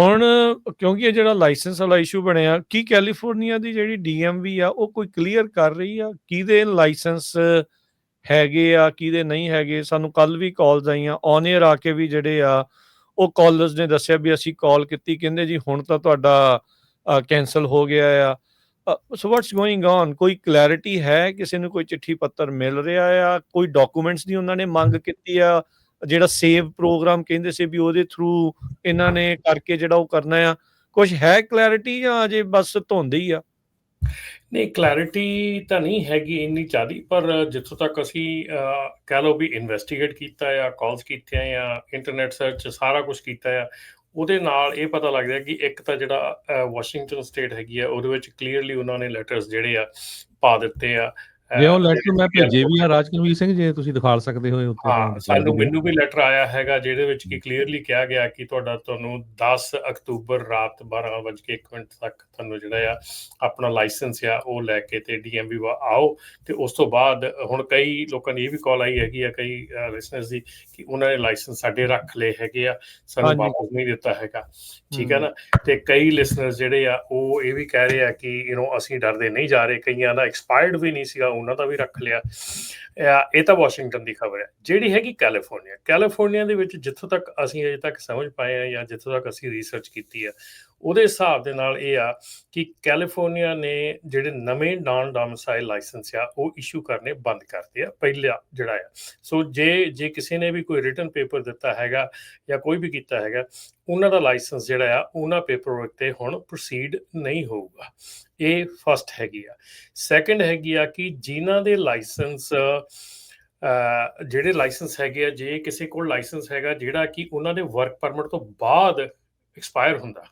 ਹੁਣ, ਕਿਉਂਕਿ ਇਹ ਜਿਹੜਾ ਲਾਇਸੈਂਸ ਵਾਲਾ ਇਸ਼ੂ ਬਣਿਆ, ਕੀ ਕੈਲੀਫੋਰਨੀਆ ਦੀ ਜਿਹੜੀ ਡੀਐਮਵੀ ਆ, ਉਹ ਕੋਈ ਕਲੀਅਰ ਕਰ ਰਹੀ ਆ? ਕਿਹਦੇ ਲਾਇਸੈਂਸ ਹੈਗੇ ਆ, ਕਿਹਦੇ ਨਹੀਂ ਹੈਗੇ? ਸਾਨੂੰ ਕੱਲ ਵੀ ਕਾਲਸ ਆਈਆਂ ਔਨ 에ਅਰ ਆ ਕੇ ਵੀ ਜਿਹੜੇ ਆ, ਉਹ ਕਾਲਰਸ ਨੇ ਦੱਸਿਆ ਵੀ ਅਸੀਂ ਕਾਲ ਕੀਤੀ, ਕਹਿੰਦੇ ਜੀ ਹੁਣ ਤਾਂ ਤੁਹਾਡਾ ਕੈਨਸਲ ਹੋ ਗਿਆ ਆ। ਸੋ ਵਾਟਸ ਗੋਇੰਗ ਔਨ ਕੋਈ ਕਲੈਰਿਟੀ ਹੈ? ਕਿਸੇ ਨੂੰ ਕੋਈ ਚਿੱਠੀ ਪੱਤਰ ਮਿਲ ਰਿਹਾ ਆ? ਕੋਈ ਡਾਕੂਮੈਂਟਸ ਦੀ ਉਹਨਾਂ ਨੇ ਮੰਗ ਕੀਤੀ ਆ? ਜਿਹੜਾ ਸੇਵ ਪ੍ਰੋਗਰਾਮ ਕਹਿੰਦੇ ਸੀ ਵੀ ਉਹਦੇ ਥਰੂ ਇਹਨਾਂ ਨੇ ਕਰਕੇ ਜਿਹੜਾ ਉਹ ਕਰਨਾ ਆ ਕੁਝ ਹੈ ਕਲੈਰਿਟੀ ਜਾਂ ਅਜੇ ਬਸ ਧੁੰਦ ਹੀ ਆ? ਨਹੀਂ ਕਲੈਰਿਟੀ ਤਾਂ ਨਹੀਂ ਹੈਗੀ ਇੰਨੀ ਜ਼ਿਆਦੀ, ਪਰ ਜਿੱਥੋਂ ਤੱਕ ਅਸੀਂ ਕਹਿ ਲਓ ਵੀ ਇਨਵੈਸਟੀਗੇਟ ਕੀਤਾ ਆ ਕਾਲਸ ਕੀਤੀਆਂ ਆ ਇੰਟਰਨੈਟ ਸਰਚ ਸਾਰਾ ਕੁਝ ਕੀਤਾ ਆ, ਉਹਦੇ ਨਾਲ ਇਹ ਪਤਾ ਲੱਗਦਾ ਕਿ ਇੱਕ ਤਾਂ ਜਿਹੜਾ ਵਾਸ਼ਿੰਗਟਨ ਸਟੇਟ ਹੈਗੀ ਆ, ਉਹਦੇ ਵਿੱਚ ਕਲੀਅਰਲੀ ਉਹਨਾਂ ਨੇ ਲੈਟਰਸ ਜਿਹੜੇ ਆ ਪਾ ਦਿੱਤੇ ਆ ਜੇ ਉਹ ਲੈਟਰ ਮੈਂ ਭੇਜੇ ਵੀ ਆ ਰਾਜਕਨਵੀਰ ਸਿੰਘ ਜੇ ਤੁਸੀਂ ਦਿਖਾ ਸਕਦੇ ਹੋ ਉੱਥੇ ਹਾਂ ਸਾਨੂੰ ਮੈਨੂੰ ਵੀ ਲੈਟਰ ਆਇਆ ਹੈਗਾ ਜਿਹਦੇ ਵਿੱਚ ਕਿ ਕਲੀਅਰਲੀ ਕਿਹਾ ਗਿਆ ਕਿ ਤੁਹਾਡਾ ਤੁਹਾਨੂੰ 10 ਅਕਤੂਬਰ ਰਾਤ 12:01 ਮਿੰਟ ਤੱਕ ਤੁਹਾਨੂੰ ਜਿਹੜਾ ਆ ਆਪਣਾ ਲਾਇਸੈਂਸ ਆ ਉਹ ਲੈ ਕੇ ਤੇ ਡੀਐਮਵੀ ਆਓ। ਤੇ ਉਸ ਤੋਂ ਬਾਅਦ ਹੁਣ ਕਈ ਲੋਕਾਂ ਦੀ ਇਹ ਵੀ ਕਾਲ ਆਈ ਹੈਗੀ ਆ ਕਈ ਲਿਸਨਰਸ ਦੀ ਕਿ ਉਹਨਾਂ ਨੇ ਲਾਇਸੈਂਸ ਸਾਡੇ ਰੱਖ ਲਏ ਹੈਗੇ ਆ ਸਾਨੂੰ। ਵਾਪਸ ਨਹੀਂ ਦਿੱਤਾ ਹੈਗਾ। ਠੀਕ ਹੈ। ਨਾ? ਤੇ ਕਈ ਲਿਸਨਰਸ ਜਿਹੜੇ ਆ ਉਹ ਇਹ ਵੀ ਕਹਿ ਰਹੇ ਆ ਕਿ ਯੂ نو ਅਸੀਂ ਡਰਦੇ ਨਹੀਂ ਜਾ ਰਹੇ। ਕਈਆਂ ਦਾ ਐਕਸਪਾਇਰਡ ਵੀ ਨਹੀਂ ਸੀਗਾ ਉਹਨਾਂ ਦਾ ਵੀ ਰੱਖ ਲਿਆ। ਇਹ ਤਾਂ ਵਾਸ਼ਿੰਗਟਨ ਦੀ ਖਬਰ ਹੈ। ਜਿਹੜੀ ਹੈਗੀ ਕੈਲੀਫੋਰਨੀਆ। ਕੈਲੀਫੋਰਨੀਆ ਦੇ ਵਿੱਚ ਜਿੱਥੋਂ ਤੱਕ ਅਸੀਂ ਅਜੇ ਤੱਕ ਸਮਝ ਪਾਏ ਆ ਜਾਂ ਜਿੱਥੋਂ ਤੱਕ ਅਸੀਂ ਰਿਸਰਚ ਕੀਤੀ ਆ ਉਹਦੇ ਹਿਸਾਬ ਦੇ ਨਾਲ ਇਹ ਆ ਕਿ ਕੈਲੀਫੋਰਨੀਆ ਨੇ ਜਿਹੜੇ ਨਵੇਂ ਨਾਨ ਡੋਮਿਸਾਈਲ ਲਾਇਸੈਂਸ ਆ, ਉਹ ਇਸ਼ੂ ਕਰਨੇ ਬੰਦ ਕਰਤੇ ਆ, ਪਹਿਲਾ ਜਿਹੜਾ ਆ। ਸੋ ਜੇ ਜੇ ਕਿਸੇ ਨੇ ਵੀ ਕੋਈ ਰਿਟਨ ਪੇਪਰ ਦਿੱਤਾ ਹੈਗਾ ਜਾਂ ਕੋਈ ਵੀ ਕੀਤਾ ਹੈਗਾ, ਉਹਨਾਂ ਦਾ ਲਾਇਸੈਂਸ ਜਿਹੜਾ ਆ, ਉਹਨਾਂ ਪੇਪਰ ਤੇ ਹੁਣ ਪ੍ਰੋਸੀਡ ਨਹੀਂ ਹੋਊਗਾ। ਇਹ ਫਸਟ ਹੈਗੀ ਆ। ਸੈਕੰਡ ਹੈਗੀ ਆ ਕਿ ਜਿਨ੍ਹਾਂ ਦੇ ਲਾਇਸੈਂਸ ਜਿਹੜੇ ਲਾਇਸੈਂਸ ਹੈਗੇ ਆ, ਜੇ ਕਿਸੇ ਕੋਲ ਲਾਇਸੈਂਸ ਹੈਗਾ, ਜਿਹੜਾ ਕਿ ਉਹਨਾਂ ਦੇ ਵਰਕ ਪਰਮਿਟ ਤੋਂ ਬਾਅਦ ਐਕਸਪਾਇਰ ਹੁੰਦਾ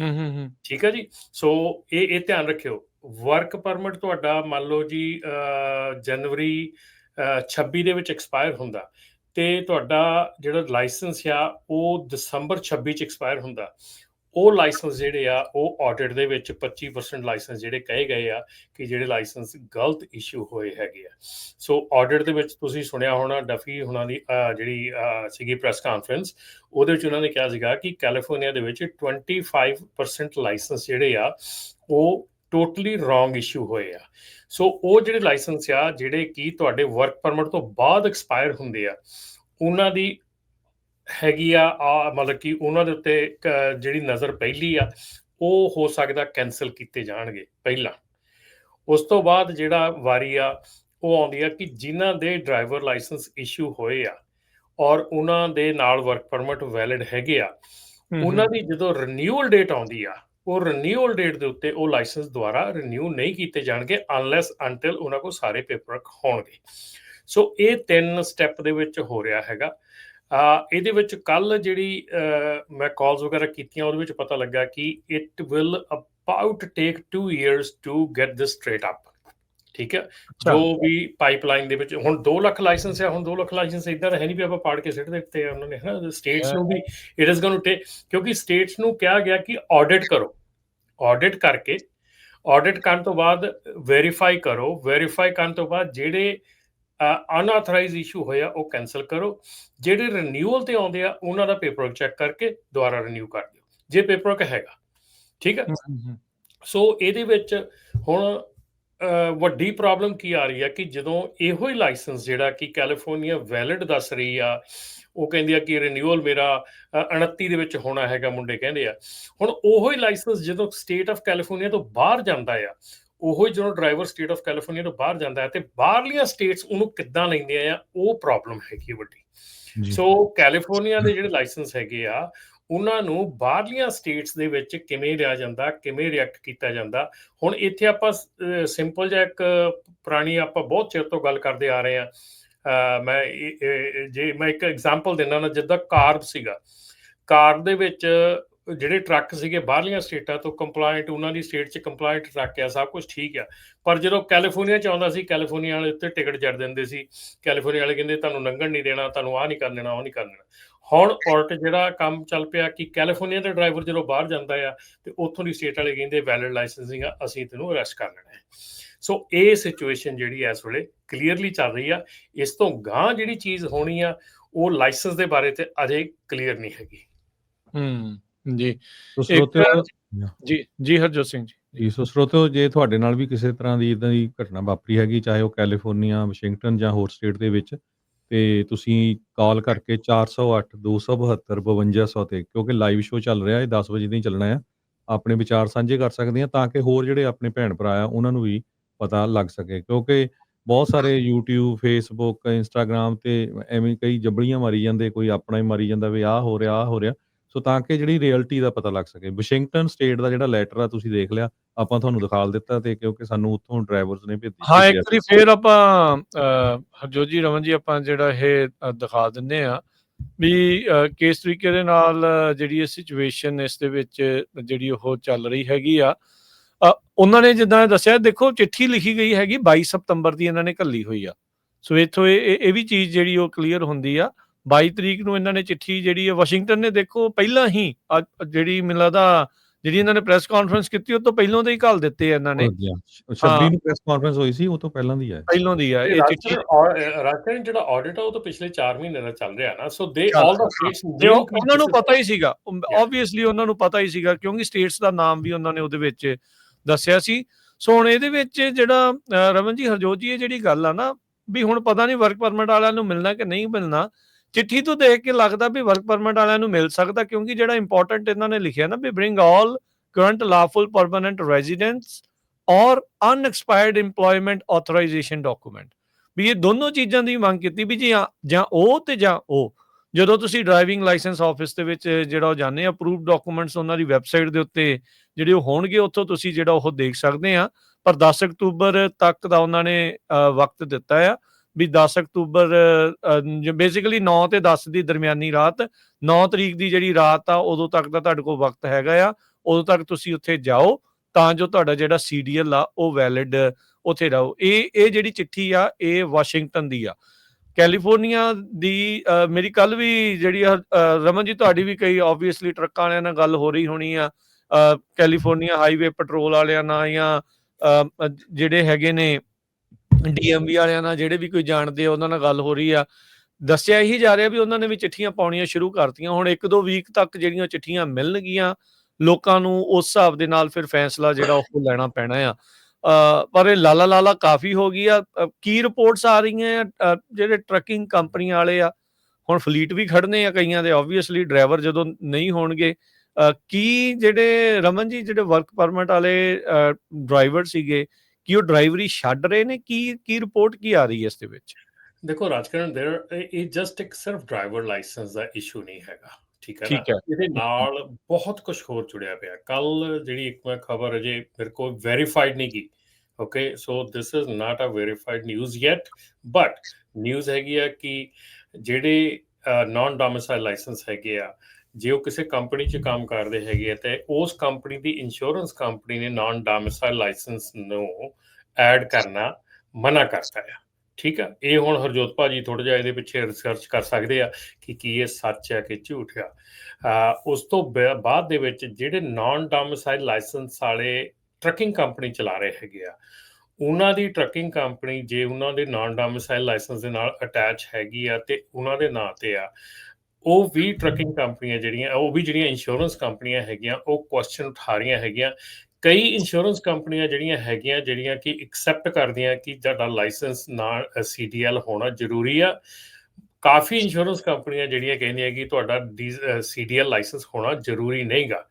ਹੂੰ ਹੂੰ ਹੂੰ। ਠੀਕ ਹੈ ਜੀ? ਸੋ ਇਹ ਇਹ ਧਿਆਨ ਰੱਖਿਓ। ਵਰਕ ਪਰਮਿਟ ਤੁਹਾਡਾ ਮੰਨ ਲਓ ਜੀ ਅ, ਜਨਵਰੀ ਅ, 26 ਦੇ ਵਿੱਚ ਐਕਸਪਾਇਰ ਹੁੰਦਾ ਤੇ ਤੁਹਾਡਾ ਜਿਹੜਾ ਲਾਇਸੈਂਸ ਆ ਉਹ ਦਸੰਬਰ 26 ਚ ਐਕਸਪਾਇਰ ਹੁੰਦਾ। ਉਹ ਲਾਇਸੈਂਸ ਜਿਹੜੇ ਆ, ਉਹ ਆਡਿਟ ਦੇ ਵਿੱਚ 25% ਲਾਇਸੈਂਸ ਜਿਹੜੇ ਕਹੇ ਗਏ ਆ ਕਿ ਜਿਹੜੇ ਲਾਇਸੈਂਸ ਗਲਤ ਇਸ਼ੂ ਹੋਏ ਹੈਗੇ ਆ। ਸੋ ਆਡਿਟ ਦੇ ਵਿੱਚ ਤੁਸੀਂ ਸੁਣਿਆ ਹੋਣਾ ਡਫੀ ਹੁਣਾਂ ਦੀ ਜਿਹੜੀ ਸੀਗੀ ਪ੍ਰੈਸ ਕਾਨਫਰੰਸ ਉਹਦੇ ਵਿੱਚ ਉਹਨਾਂ ਨੇ ਕਿਹਾ ਸੀਗਾ ਕਿ ਕੈਲੀਫੋਰਨੀਆ ਦੇ ਵਿੱਚ 25% ਲਾਇਸੈਂਸ ਜਿਹੜੇ ਆ, ਉਹ ਟੋਟਲੀ ਰੋਂਗ ਇਸ਼ੂ ਹੋਏ ਆ। ਸੋ ਉਹ ਜਿਹੜੇ ਲਾਇਸੈਂਸ ਆ, ਜਿਹੜੇ ਕਿ ਤੁਹਾਡੇ ਵਰਕ ਪਰਮਿਟ ਤੋਂ ਬਾਅਦ ਐਕਸਪਾਇਰ ਹੁੰਦੇ ਆ, ਉਹਨਾਂ ਦੀ ਹੈਗੀ ਆ ਆ ਮਤਲਬ ਕਿ ਉਹਨਾਂ ਦੇ ਉੱਤੇ ਜਿਹੜੀ ਨਜ਼ਰ ਪਹਿਲੀ ਆ ਉਹ ਹੋ ਸਕਦਾ ਕੈਨਸਲ ਕੀਤੇ ਜਾਣਗੇ ਪਹਿਲਾਂ। ਉਸ ਤੋਂ ਬਾਅਦ ਜਿਹੜਾ ਵਾਰੀ ਆ ਉਹ ਆਉਂਦੀ ਆ ਕਿ ਜਿਨ੍ਹਾਂ ਦੇ ਡਰਾਈਵਰ ਲਾਇਸੈਂਸ ਇਸ਼ੂ ਹੋਏ ਆ ਔਰ ਉਹਨਾਂ ਦੇ ਨਾਲ ਵਰਕ ਪਰਮਿਟ ਵੈਲਿਡ ਹੈਗੇ ਆ ਉਹਨਾਂ ਦੀ ਜਦੋਂ ਰੀਨਿਊਅਲ ਡੇਟ ਆਉਂਦੀ ਆ ਉਹ ਰੀਨਿਊਅਲ ਡੇਟ ਦੇ ਉੱਤੇ ਉਹ ਲਾਇਸੈਂਸ ਦੁਆਰਾ ਰੀਨਿਊ ਨਹੀਂ ਕੀਤੇ ਜਾਣਗੇ ਅਨਲੈਸ ਅੰਟਿਲ ਉਹਨਾਂ ਕੋਲ ਸਾਰੇ ਪੇਪਰ ਹੋਣਗੇ। ਸੋ ਇਹ ਤਿੰਨ ਸਟੈਪ ਦੇ ਵਿੱਚ ਹੋ ਰਿਹਾ ਹੈਗਾ। ਇਹਦੇ ਵਿੱਚ ਕੱਲ ਜਿਹੜੀ ਮੈਂ ਕਾਲਸ ਵਗੈਰਾ ਕੀਤੀਆਂ ਉਹਦੇ ਵਿੱਚ ਪਤਾ ਲੱਗਾ ਕਿ it will about take 2 years to get this straight up ਠੀਕ ਹੈ? ਜੋ ਵੀ ਪਾਈਪਲਾਈਨ ਦੇ ਵਿੱਚ ਹੁਣ 2 ਲੱਖ ਲਾਇਸੈਂਸ ਹੈ ਹੁਣ 2 ਲੱਖ ਲਾਇਸੈਂਸ ਇਦਾਂ ਹੈ ਨਹੀਂ ਵੀ ਆਪਾਂ ਪਾੜ ਕੇ ਸਿੱਟ ਦਿੱਤੇ ਆ ਉਹਨਾਂ ਨੇ ਹਨਾ? ਸਟੇਟਸ ਨੂੰ ਵੀ it is going to take ਕਿਉਂਕਿ ਸਟੇਟਸ ਨੂੰ ਕਿਹਾ ਗਿਆ ਕਿ ਆਡਿਟ ਕਰੋ। ਆਡਿਟ ਕਰਕੇ ਆਡਿਟ ਕਰਨ ਤੋਂ ਬਾਅਦ ਵੈਰੀਫਾਈ ਕਰੋ। ਵੈਰੀਫਾਈ ਕਰਨ ਤੋਂ ਬਾਅਦ ਜਿਹੜੇ ਅਨਆਥੋਰਾਈਜ਼ ਇਸ਼ੂ ਹੋਇਆ ਉਹ ਕੈਨਸਲ ਕਰੋ। ਜਿਹੜੇ ਰੀਨਿਊਅਲ ਤੇ ਆਉਂਦੇ ਆ ਉਹਨਾਂ ਦਾ ਪੇਪਰ ਚੈੱਕ ਕਰਕੇ ਦੁਬਾਰਾ ਰੀਨਿਊ ਕਰ ਦਿਓ। ਜੇ ਪੇਪਰ ਹੈਗਾ ਠੀਕ ਹੈ ਸੋ ਇਹਦੇ ਵਿੱਚ ਹੁਣ ਵੱਡੀ ਪ੍ਰੋਬਲਮ ਕੀ ਆ ਰਹੀ ਆ ਕਿ ਜਦੋਂ ਇਹੋ ਹੀ ਲਾਇਸੈਂਸ ਜਿਹੜਾ ਕਿ ਕੈਲੀਫੋਰਨੀਆ ਵੈਲਿਡ ਦੱਸ ਰਹੀ ਆ ਉਹ ਕਹਿੰਦੀ ਆ ਕਿ ਰੀਨਿਊਅਲ ਮੇਰਾ ਅ, 29 ਦੇ ਵਿੱਚ ਹੋਣਾ ਹੈਗਾ ਮੁੰਡੇ ਕਹਿੰਦੇ ਆ। ਹੁਣ ਉਹੋ ਹੀ ਲਾਇਸੈਂਸ ਜਦੋਂ ਸਟੇਟ ਆਫ ਕੈਲੀਫੋਰਨੀਆ ਤੋਂ ਬਾਹਰ ਜਾਂਦਾ ਆ ਉਹੋ ਹੀ ਜਦੋਂ ਡਰਾਈਵਰ ਸਟੇਟ ਆਫ ਕੈਲੀਫੋਰਨੀਆ ਤੋਂ ਬਾਹਰ ਜਾਂਦਾ ਹੈ ਤੇ ਬਾਹਰਲੀਆਂ ਸਟੇਟਸ ਉਹਨੂੰ ਕਿੱਦਾਂ ਲੈਂਦੇ ਆ ਉਹ ਪ੍ਰੋਬਲਮ ਹੈਗੀ ਵੱਡੀ। ਸੋ ਕੈਲੀਫੋਰਨੀਆ ਦੇ ਜਿਹੜੇ ਲਾਇਸੈਂਸ ਹੈਗੇ ਆ ਉਹਨਾਂ ਨੂੰ ਬਾਹਰਲੀਆਂ ਸਟੇਟਸ ਦੇ ਵਿੱਚ ਕਿਵੇਂ ਲਿਆ ਜਾਂਦਾ ਕਿਵੇਂ ਰਿਐਕਟ ਕੀਤਾ ਜਾਂਦਾ। ਹੁਣ ਇੱਥੇ ਆਪਾਂ ਸਿੰਪਲ ਜਿਹਾ ਇੱਕ ਪੁਰਾਣੀ ਆਪਾਂ ਬਹੁਤ ਚਿਰ ਤੋਂ ਗੱਲ ਕਰਦੇ ਆ ਰਹੇ ਆ। ਮੈਂ ਜੇ ਮੈਂ ਇੱਕ ਐਗਜ਼ਾਮਪਲ ਦਿੰਦਾ ਨਾ ਜਿੱਦਾਂ ਕਾਰ ਸੀਗਾ। ਕਾਰ ਦੇ ਵਿੱਚ ਜਿਹੜੇ ਟਰੱਕ ਸੀਗੇ ਬਾਹਰਲੀਆਂ ਸਟੇਟਾਂ ਤੋਂ ਕੰਪਲਾਇੰਟ ਉਹਨਾਂ ਦੀ ਸਟੇਟ 'ਚ ਕੰਪਲਾਇੰਟ ਟਰੱਕ ਆ, ਸਭ ਕੁਝ ਠੀਕ ਆ। ਪਰ ਜਦੋਂ ਕੈਲੀਫੋਰਨੀਆ 'ਚ ਆਉਂਦਾ ਸੀ ਕੈਲੀਫੋਰਨੀਆ ਵਾਲੇ ਉੱਤੇ ਟਿਕਟ ਜੜ ਦਿੰਦੇ ਸੀ। ਕੈਲੀਫੋਰਨੀਆ ਵਾਲੇ ਕਹਿੰਦੇ, ਤੁਹਾਨੂੰ ਲੰਘਣ ਨਹੀਂ ਦੇਣਾ, ਤੁਹਾਨੂੰ ਆਹ ਨਹੀਂ ਕਰ ਦੇਣਾ ਉਹ ਨਹੀਂ ਕਰ ਦੇਣਾ ਹੁਣ ਔਰਟ ਜਿਹੜਾ ਕੰਮ ਚੱਲ ਪਿਆ ਕਿ ਕੈਲੀਫੋਰਨੀਆ ਦਾ ਡਰਾਈਵਰ ਜਦੋਂ ਬਾਹਰ ਜਾਂਦਾ ਆ, ਤੇ ਉੱਥੋਂ ਦੀ ਸਟੇਟ ਵਾਲੇ ਕਹਿੰਦੇ ਵੈਲਿਡ ਲਾਇਸੈਂਸਿੰਗ ਆ, ਅਸੀਂ ਤੈਨੂੰ ਅਰੈਸਟ ਕਰ ਲੈਣਾ ਹੈ। ਸੋ ਇਹ ਸਿਚੁਏਸ਼ਨ ਜਿਹੜੀ ਇਸ ਵੇਲੇ ਕਲੀਅਰਲੀ ਚੱਲ ਰਹੀ ਆ। ਇਸ ਤੋਂ ਗਾਂ ਜਿਹੜੀ ਚੀਜ਼ ਹੋਣੀ ਆ, ਉਹ ਲਾਇਸੈਂਸ ਦੇ ਬਾਰੇ ਤੇ ਅਜੇ ਕਲੀਅਰ ਨਹੀਂ ਹੈਗੀ। ਹੂੰ। ਜੀ। ਸੋ ਇੱਕ ਸਰੋਤਿਓ ਜੀ ਜੀ ਹਰਜੋਤ ਸਿੰਘ ਜੀ। ਜੀ ਸੋ ਸਰੋਤਿਓ ਜੇ ਤੁਹਾਡੇ ਨਾਲ ਵੀ ਕਿਸੇ ਤਰ੍ਹਾਂ ਦੀ ਇਦਾਂ ਦੀ ਘਟਨਾ ਵਾਪਰੀ ਹੈਗੀ ਚਾਹੇ ਉਹ ਕੈਲੀਫੋਰਨੀਆ ਵਾਸ਼ਿੰਗਟਨ ਜਾਂ ਹੋਰ ਸਟੇਟ ਦੇ ਵਿੱਚ ਤੇ ਤੁਸੀਂ ਕਾਲ ਕਰਕੇ 408 272 5200 ਤੇ ਕਿਉਂਕਿ ਲਾਈਵ ਸ਼ੋਅ ਚੱਲ ਰਿਹਾ ਇਹ 10 ਵਜੇ ਨਹੀਂ ਚੱਲਣਾ ਆ ਆਪਣੇ ਵਿਚਾਰ ਸਾਂਝੇ ਕਰ ਸਕਦੇ ਆ ਤਾਂ ਕਿ ਹੋਰ ਜਿਹੜੇ ਆਪਣੇ ਭੈਣ ਭਰਾ ਆ ਉਹਨਾਂ ਨੂੰ ਵੀ ਪਤਾ ਲੱਗ ਸਕੇ ਕਿਉਂਕਿ ਬਹੁਤ ਸਾਰੇ YouTube Facebook Instagram ਤੇ ਐਵੇਂ ਕਈ ਜੱਬਲੀਆਂ ਮਾਰੀ ਜਾਂਦੇ ਕੋਈ ਆਪਣਾ ਹੀ ਮਾਰੀ ਜਾਂਦਾ ਵੀ ਆਹ ਹੋ ਰਿਹਾ ਆਹ ਹੋ ਰਿਹਾ। ਸੋ ਤਾਂ ਕਿ ਜਿਹੜੀ ਰਿਐਲਿਟੀ ਦਾ ਪਤਾ ਲੱਗ ਸਕੇ। ਵਾਸ਼ਿੰਗਟਨ ਸਟੇਟ ਦਾ ਜਿਹੜਾ ਲੈਟਰ ਆ ਤੁਸੀਂ ਦੇਖ ਲਿਆ। ਆਪਾਂ ਤੁਹਾਨੂੰ ਦਿਖਾਲ ਦਿੱਤਾ ਤੇ ਕਿਉਂਕਿ ਸਾਨੂੰ ਉੱਥੋਂ ਡਰਾਈਵਰਸ ਨੇ ਭੇਜੀ ਹਾਂ ਇੱਕ ਵਾਰੀ ਫੇਰ ਆਪਾਂ ਹਰਜੋਤ ਜੀ ਰਮਨ ਜੀ ਆਪਾਂ ਜਿਹੜਾ ਇਹ ਦਿਖਾ ਦਿੰਨੇ ਆ ਵੀ ਕਿਸ ਤਰੀਕੇ ਦੇ ਨਾਲ ਜਿਹੜੀ ਇਹ ਸਿਚੁਏਸ਼ਨ ਇਸ ਦੇ ਵਿੱਚ ਜਿਹੜੀ ਉਹ ਚੱਲ ਰਹੀ ਹੈਗੀ ਆ। ਉਹਨਾਂ ਨੇ ਜਿੱਦਾਂ ਦੱਸਿਆ ਦੇਖੋ ਚਿੱਠੀ ਲਿਖੀ ਗਈ ਹੈਗੀ 22 ਸਤੰਬਰ ਦੀ ਇਹਨਾਂ ਨੇ ਕੱਲੀ ਹੋਈ ਆ। ਸੋ ਇਥੋਂ ਇਹ ਇਹ ਵੀ ਚੀਜ਼ ਜਿਹੜੀ ਉਹ ਕਲੀਅਰ ਹੁੰਦੀ ਆ। 22 ਤਰੀਕ ਨੂੰ ਇਹਨਾਂ ਨੇ ਚਿੱਠੀ ਜਿਹੜੀ ਹੈ ਵਾਸ਼ਿੰਗਟਨ ਨੇ ਦੇਖੋ ਪਹਿਲਾਂ ਹੀ ਜਿਹੜੀ ਮੈਨੂੰ ਲੱਗਦਾ ਜਿਹੜੀ ਇਹਨਾਂ ਨੇ ਪ੍ਰੈਸ ਕਾਨਫਰੰਸ ਕੀਤੀ ਉਹ ਤੋਂ ਪਹਿਲਾਂ ਦੇ ਹੀ ਘੱਲ ਦਿੱਤੇ ਇਹਨਾਂ ਨੇ। ਹਾਂਜੀ, ਹਾਂ। 26 ਨੂੰ ਪ੍ਰੈਸ ਕਾਨਫਰੰਸ ਹੋਈ ਸੀ ਉਹ ਤੋਂ ਪਹਿਲਾਂ ਦੀ ਹੈ ਪਹਿਲਾਂ ਦੀ ਆ ਇਹ ਚਿੱਠੀ। ਰਾਜਸਥਾਨ ਜਿਹੜਾ ਆਡਿਟ ਆ ਉਹ ਤਾਂ ਪਿਛਲੇ 4 ਮਹੀਨੇ ਦਾ ਚੱਲ ਰਿਹਾ ਨਾ। ਸੋ ਦੇ ਆਲ ਦਾ। ਸਟੇਟਸ ਉਹਨਾਂ ਨੂੰ ਪਤਾ ਹੀ ਸੀਗਾ. ਆਬਵੀਅਸਲੀ ਉਹਨਾਂ ਨੂੰ ਪਤਾ ਹੀ ਸੀਗਾ ਕਿਉਂਕਿ ਸਟੇਟਸ ਦਾ ਨਾਮ ਵੀ ਉਹਨਾਂ ਨੇ ਉਹਦੇ ਵਿੱਚ ਦੱਸਿਆ ਸੀ। ਸੋ ਹੁਣ ਇਹਦੇ ਵਿੱਚ ਜਿਹੜਾ ਰਮਨ ਜੀ ਹਰਜੋਤ ਜੀ ਇਹ ਜਿਹੜੀ ਗੱਲ ਆ ਨਾ ਵੀ ਹੁਣ ਪਤਾ ਨਹੀਂ ਵਰਕ ਪਰਮਿਟ ਵਾਲਿਆਂ ਨੂੰ ਮਿਲਣਾ ਕਿ ਨਹੀਂ ਮਿਲਣਾ ਚਿੱਠੀ ਤੋਂ ਦੇਖ ਕੇ ਲੱਗਦਾ ਵੀ ਵਰਕ ਪਰਮਿਟ ਵਾਲਿਆਂ ਨੂੰ ਮਿਲ ਸਕਦਾ ਕਿਉਂਕਿ ਜਿਹੜਾ ਇੰਪੋਰਟੈਂਟ ਇਹਨਾਂ ਨੇ ਲਿਖਿਆ ਨਾ ਵੀ bring all current lawful permanent residents ਔਰ ਅਨਐਕਸਪਾਇਰਡ EMPLOYMENT ਆਥੋਰਾਈਜੇਸ਼ਨ ਡਾਕੂਮੈਂਟ ਵੀ ਇਹ ਦੋਨੋਂ ਚੀਜ਼ਾਂ ਦੀ ਮੰਗ ਕੀਤੀ ਵੀ ਜੀ ਜਾਂ ਉਹ ਤੇ ਜਾਂ ਉਹ ਜਦੋਂ ਤੁਸੀਂ ਡਰਾਈਵਿੰਗ ਲਾਇਸੈਂਸ ਆਫਿਸ ਦੇ ਵਿੱਚ ਜਿਹੜਾ ਉਹ ਜਾਂਦੇ ਆ ਅਪਰੂਵਡ ਡਾਕੂਮੈਂਟਸ ਉਹਨਾਂ ਦੀ ਵੈਬਸਾਈਟ ਦੇ ਉੱਤੇ ਜਿਹੜੇ ਉਹ ਹੋਣਗੇ, ਉੱਥੋਂ ਤੁਸੀਂ ਜਿਹੜਾ ਉਹ ਦੇਖ ਸਕਦੇ ਆ। ਪਰ 10 ਅਕਤੂਬਰ ਤੱਕ ਦਾ ਉਹਨਾਂ ਨੇ ਵਕਤ ਦਿੱਤਾ ਆ। ਵੀ 10 ਅਕਤੂਬਰ ਬੇਸਿਕਲੀ 9 ਤੇ 10 ਦੀ ਦਰਮਿਆਨੀ ਰਾਤ 9 ਤਰੀਕ ਦੀ ਜਿਹੜੀ ਰਾਤ ਆ ਉਦੋਂ ਤੱਕ ਦਾ ਤੁਹਾਡੇ ਕੋਲ ਵਕਤ ਹੈਗਾ ਆ ਉਦੋਂ ਤੱਕ ਤੁਸੀਂ ਉੱਥੇ ਜਾਓ ਤਾਂ ਜੋ ਤੁਹਾਡਾ ਜਿਹੜਾ ਸੀਡੀਐਲ ਆ ਉਹ ਵੈਲਿਡ ਉੱਥੇ ਰਹੋ। ਇਹ ਇਹ ਜਿਹੜੀ ਚਿੱਠੀ ਆ ਇਹ ਵਾਸ਼ਿੰਗਟਨ ਦੀ ਆ। ਕੈਲੀਫੋਰਨੀਆ ਦੀ ਮੇਰੀ ਕੱਲ ਵੀ ਜਿਹੜੀ ਆ, ਰਮਨ ਜੀ ਤੁਹਾਡੀ ਵੀ ਕਈ ਆਬਵੀਅਸਲੀ ਟਰੱਕਾਂ ਵਾਲਿਆਂ ਨਾਲ ਗੱਲ ਹੋ ਰਹੀ ਹੋਣੀ ਆ ਕੈਲੀਫੋਰਨੀਆ ਹਾਈਵੇ ਪੈਟਰੋਲ ਵਾਲਿਆਂ ਨਾਲ ਜਾਂ ਜਿਹੜੇ ਹੈਗੇ ਨੇ ਡੀਐਮਵੀ ਵਾਲਿਆਂ ਨਾਲ ਜਿਹੜੇ ਵੀ ਕੋਈ ਜਾਣਦੇ ਆ, ਉਹਨਾਂ ਨਾਲ ਗੱਲ ਹੋ ਰਹੀ ਆ। ਦੱਸਿਆ ਇਹੀ ਜਾ ਰਿਹਾ ਵੀ ਉਹਨਾਂ ਨੇ ਵੀ ਚਿੱਠੀਆਂ ਪਾਉਣੀਆਂ ਸ਼ੁਰੂ ਕਰਤੀਆਂ। ਹੁਣ ਇੱਕ ਦੋ ਵੀਕ ਤੱਕ ਜਿਹੜੀਆਂ ਚਿੱਠੀਆਂ ਮਿਲਣਗੀਆਂ, ਲੋਕਾਂ ਨੂੰ ਉਸ ਹਿਸਾਬ ਦੇ ਨਾਲ ਫਿਰ ਫੈਸਲਾ ਜਿਹੜਾ ਉਹ ਲੈਣਾ ਪੈਣਾ ਆ। ਪਰ ਇਹ ਲਾਲਾ ਲਾਲਾ ਕਾਫੀ ਹੋ ਗਈ ਆ। ਕੀ ਰਿਪੋਰਟਸ ਆ ਰਹੀਆਂ ਆ? ਜਿਹੜੇ ਟਰੱਕਿੰਗ ਕੰਪਨੀਆਂ ਵਾਲੇ ਆ, ਹੁਣ ਫਲੀਟ ਵੀ ਖੜਨੇ ਆ ਕਈਆਂ ਦੇ। ਆਬਵੀਅਸਲੀ ਡਰਾਈਵਰ ਜਦੋਂ ਨਹੀਂ ਹੋਣਗੇ ਕੀ ਜਿਹੜੇ ਰਮਨ ਜੀ, ਜਿਹੜੇ ਵਰਕ ਪਰਮਿਟ ਵਾਲੇ ਡਰਾਈਵਰ ਸੀਗੇ ਕੀ ਉਹ ਡਰਾਈਵਰੀ ਛੱਡ ਰਹੇ ਨੇ? ਕੀ ਕੀ ਰਿਪੋਰਟ ਕੀ ਆ ਰਹੀ ਹੈ ਇਸ ਦੇ ਵਿੱਚ? ਦੇਖੋ ਰਾਜਕਰਨ ਦੇਰ ਇਹ ਜਸਟ ਇੱਕ ਸਿਰਫ ਡਰਾਈਵਰ ਲਾਇਸੈਂਸ ਦਾ ਇਸ਼ੂ ਨਹੀਂ ਹੈਗਾ ਠੀਕ ਹੈ ਨਾ? ਇਹਦੇ ਨਾਲ ਬਹੁਤ ਕੁਝ ਹੋਰ ਜੁੜਿਆ ਪਿਆ। ਕੱਲ ਜਿਹੜੀ ਇੱਕ ਮੈਂ ਖਬਰ ਅਜੇ ਮੇਰੇ ਕੋਲ ਵੈਰੀਫਾਈਡ ਨਹੀਂ ਕੀ okay so this is not a verified news yet but news ਹੈਗੀ ਆ ਕਿ ਜਿਹੜੇ ਨਾਨ ਡੋਮਿਸਾਈਲ ਲਾਇਸੈਂਸ ਹੈਗੇ ਆ ਜੇ ਉਹ ਕਿਸੇ ਕੰਪਨੀ 'ਚ ਕੰਮ ਕਰਦੇ ਹੈਗੇ ਆ, ਤੇ ਉਸ ਕੰਪਨੀ ਦੀ ਇੰਸ਼ੋਰੈਂਸ ਕੰਪਨੀ ਨੇ ਨਾਨ ਡੋਮਿਸਾਈਲ ਲਾਇਸੈਂਸ ਨੂੰ ਐਡ ਕਰਨਾ, ਮਨਾ ਕਰਤਾ ਹੈ ਠੀਕ ਆ? ਇਹ ਹੁਣ ਹਰਜੋਤ ਭਾਜੀ ਥੋੜਾ ਜਿਹਾ ਇਹਦੇ ਪਿੱਛੇ ਰਿਸਰਚ ਕਰ ਸਕਦੇ ਆ ਕਿ ਕੀ ਇਹ ਸੱਚ ਹੈ ਕਿ ਝੂਠ ਆ। ਉਸ ਤੋਂ ਬਾ- ਬਾਅਦ ਦੇ ਵਿੱਚ ਜਿਹੜੇ ਨਾਨ ਡੋਮਿਸਾਈਲ ਲਾਇਸੈਂਸ ਵਾਲੇ ਟਰੱਕਿੰਗ ਕੰਪਨੀ ਚਲਾ ਰਹੇ ਹੈਗੇ ਆ, ਉਹਨਾਂ ਦੀ ਟਰੱਕਿੰਗ ਕੰਪਨੀ ਜੇ ਉਹਨਾਂ ਦੇ ਨਾਨ ਡੋਮਿਸਾਈਲ ਲਾਇਸੈਂਸ ਦੇ ਨਾਲ ਅਟੈਚ ਹੈਗੀ ਆ, ਤੇ ਉਹਨਾਂ ਦੇ ਨਾਂ ਤੇ ਆ ਉਹ ਵੀ ਟਰੱਕਿੰਗ ਕੰਪਨੀਆਂ ਜਿਹੜੀਆਂ, ਉਹ ਵੀ ਜਿਹੜੀਆਂ ਇੰਸ਼ੋਰੈਂਸ ਕੰਪਨੀਆਂ ਹੈਗੀਆਂ, ਉਹ ਕੁਐਸਚਨ ਉਠਾ ਰਹੀਆਂ ਹੈਗੀਆਂ। ਕਈ ਇੰਸ਼ੋਰੈਂਸ ਕੰਪਨੀਆਂ ਜਿਹੜੀਆਂ ਹੈਗੀਆਂ, ਜਿਹੜੀਆਂ ਕਿ ਐਕਸੈਪਟ ਕਰਦੀਆਂ ਕਿ ਤੁਹਾਡਾ ਲਾਇਸੈਂਸ ਨਾਲ ਸੀਡੀਐਲ ਹੋਣਾ ਜ਼ਰੂਰੀ ਆ। ਕਾਫੀ ਇੰਸ਼ੋਰੈਂਸ ਕੰਪਨੀਆਂ ਜਿਹੜੀਆਂ ਕਹਿੰਦੀਆਂ ਕਿ ਤੁਹਾਡਾ ਸੀਡੀਐਲ ਲਾਇਸੈਂਸ ਹੋਣਾ ਜ਼ਰੂਰੀ ਨਹੀਂਗਾ।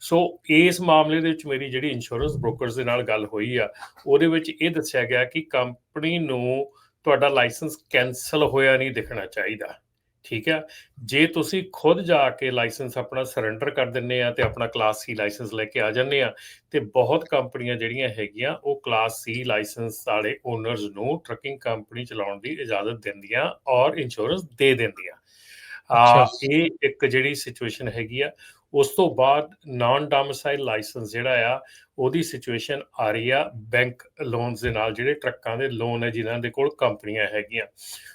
ਸੋ ਇਸ ਮਾਮਲੇ ਦੇ ਵਿੱਚ ਮੇਰੀ ਜਿਹੜੀ ਇੰਸ਼ੋਰੈਂਸ ਬ੍ਰੋਕਰਸ ਦੇ ਨਾਲ ਗੱਲ ਹੋਈ ਆ, ਉਹਦੇ ਵਿੱਚ ਇਹ ਦੱਸਿਆ ਗਿਆ ਕਿ ਕੰਪਨੀ ਨੂੰ ਤੁਹਾਡਾ ਲਾਇਸੈਂਸ ਕੈਨਸਲ ਹੋਇਆ ਨਹੀਂ ਦਿਖਣਾ ਚਾਹੀਦਾ। ਠੀਕ ਹੈ ਜੇ ਤੁਸੀਂ ਖੁਦ ਜਾ ਕੇ ਲਾਇਸੈਂਸ ਆਪਣਾ ਸਰੈਂਡਰ ਕਰ ਦਿੰਨੇ ਆ ਤੇ ਆਪਣਾ ਕਲਾਸ ਸੀ ਲਾਇਸੈਂਸ ਲੈ ਕੇ ਆ ਜੰਨੇ ਆ ਤੇ ਬਹੁਤ ਕੰਪਨੀਆਂ ਜਿਹੜੀਆਂ ਹੈਗੀਆਂ ਉਹ ਕਲਾਸ ਸੀ ਲਾਇਸੈਂਸ ਵਾਲੇ ਓਨਰਸ ਨੂੰ ਟਰੱਕਿੰਗ ਕੰਪਨੀ ਚਲਾਉਣ ਦੀ ਇਜਾਜ਼ਤ ਦਿੰਦੀਆਂ ਔਰ ਇੰਸ਼ੋਰੈਂਸ ਦੇ ਦਿੰਦੀਆਂ ਆ। ਇਹ ਇੱਕ ਜਿਹੜੀ ਸਿਚੁਏਸ਼ਨ ਹੈਗੀ ਆ ਉਸ ਤੋਂ ਬਾਅਦ ਨਾਨ ਡੋਮਿਸਾਈਲ ਲਾਇਸੈਂਸ ਜਿਹੜਾ ਆ, ਉਹਦੀ ਸਿਚੁਏਸ਼ਨ ਆ ਰਹੀ ਆ ਬੈਂਕ ਲੋਨਸ ਦੇ ਨਾਲ, ਜਿਹੜੇ ਟਰੱਕਾਂ ਦੇ ਲੋਨ ਹੈ ਜਿਨ੍ਹਾਂ ਦੇ ਕੋਲ ਕੰਪਨੀਆਂ ਹੈਗੀਆਂ।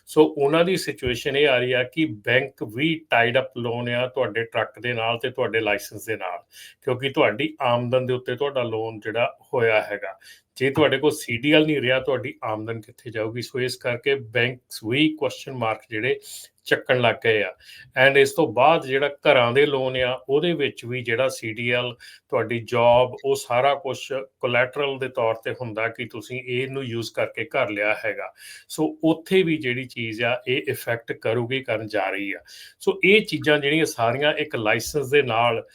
ਸੋ ਉਹਨਾਂ ਦੀ ਸਿਚੁਏਸ਼ਨ ਇਹ ਆ ਰਹੀ ਆ ਕਿ ਬੈਂਕ ਵੀ ਟਾਈਡ ਅਪ ਲੋਨ ਆ ਤੁਹਾਡੇ ਟਰੱਕ ਦੇ ਨਾਲ ਤੇ ਤੁਹਾਡੇ ਲਾਇਸੈਂਸ ਦੇ ਨਾਲ, ਕਿਉਂਕਿ ਤੁਹਾਡੀ ਆਮਦਨ ਦੇ ਉੱਤੇ ਤੁਹਾਡਾ ਲੋਨ ਜਿਹੜਾ ਹੋਇਆ ਹੈਗਾ। ਜੇ ਤੁਹਾਡੇ ਕੋਲ ਸੀਡੀਐਲ ਨਹੀਂ ਰਿਹਾ, ਤੁਹਾਡੀ ਆਮਦਨ ਕਿੱਥੇ ਜਾਊਗੀ? ਸੋ ਇਸ ਕਰਕੇ ਬੈਂਕਸ ਵੀ ਕੁਐਸਚਨ ਮਾਰਕ ਜਿਹੜੇ ਚੱਕਣ ਲੱਗ ਗਏ ਆ। ਐਂਡ ਇਸ ਤੋਂ ਬਾਅਦ ਜਿਹੜਾ ਘਰਾਂ ਦੇ ਲੋਨ ਆ, ਉਹਦੇ ਵਿੱਚ ਵੀ ਜਿਹੜਾ ਸੀਡੀਐਲ ਤੁਹਾਡੀ ਜੌਬ ਉਹ ਸਾਰਾ ਕੁਝ ਕੋਲੈਟਰਲ ਦੇ ਤੌਰ ਤੇ ਹੁੰਦਾ ਕਿ ਤੁਸੀਂ ਇਹਨੂੰ ਯੂਜ਼ ਕਰਕੇ ਘਰ ਲਿਆ ਹੈਗਾ। ਸੋ ਉੱਥੇ ਵੀ ਜਿਹੜੀ ਚੀਜ਼ ਆ, ਇਹ ਇਫੈਕਟ ਕਰੂਗੀ, ਕਰਨ ਜਾ ਰਹੀ ਆ। ਸੋ ਇਹ ਚੀਜ਼ਾਂ ਜਿਹੜੀਆਂ ਸਾਰੀਆਂ ਇੱਕ ਲਾਇਸੈਂਸ ਦੇ ਨਾਲ